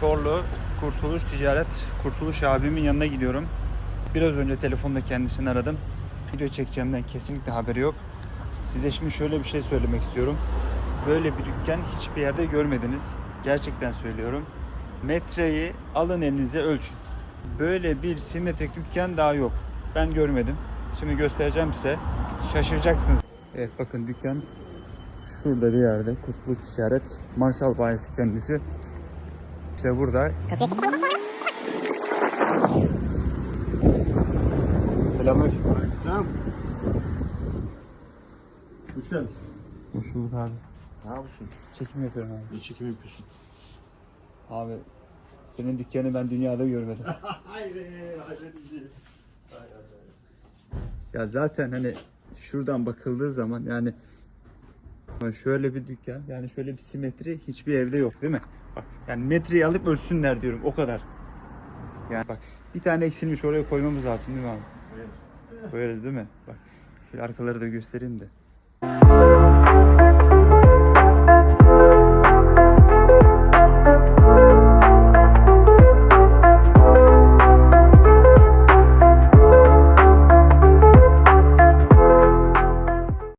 Çorlu Kurtuluş Ticaret Kurtuluş abimin yanına gidiyorum. Biraz önce telefonda kendisini aradım. Video çekeceğimden kesinlikle haberi yok. Size şimdi şöyle bir şey söylemek istiyorum. Böyle bir dükkan hiçbir yerde görmediniz. Gerçekten söylüyorum. Metreyi alın elinize ölçün. Böyle bir simetrik dükkan daha yok. Ben görmedim. Şimdi göstereceğim size. Şaşıracaksınız. Evet bakın dükkan şurada bir yerde. Kurtuluş Ticaret. Marshall bayisi kendisi. İşte burada. Selamünaleyküm. Selam. Hoş geldin. Hoş bulduk abi. Ne yapıyorsun? Çekim yapıyorum abi. Ne çekim yapıyorsun? Abi senin dükkanı ben dünyada görmedim. Hayır, hayır değil. ya zaten hani şuradan bakıldığı zaman yani şöyle bir dükkan yani şöyle bir simetri hiçbir evde yok değil mi? Bak yani metreyi alıp ölçsünler diyorum o kadar. Yani bak bir tane eksilmiş oraya koymamız lazım değil mi abi? Koyarız değil mi? Bak şöyle arkaları da göstereyim de.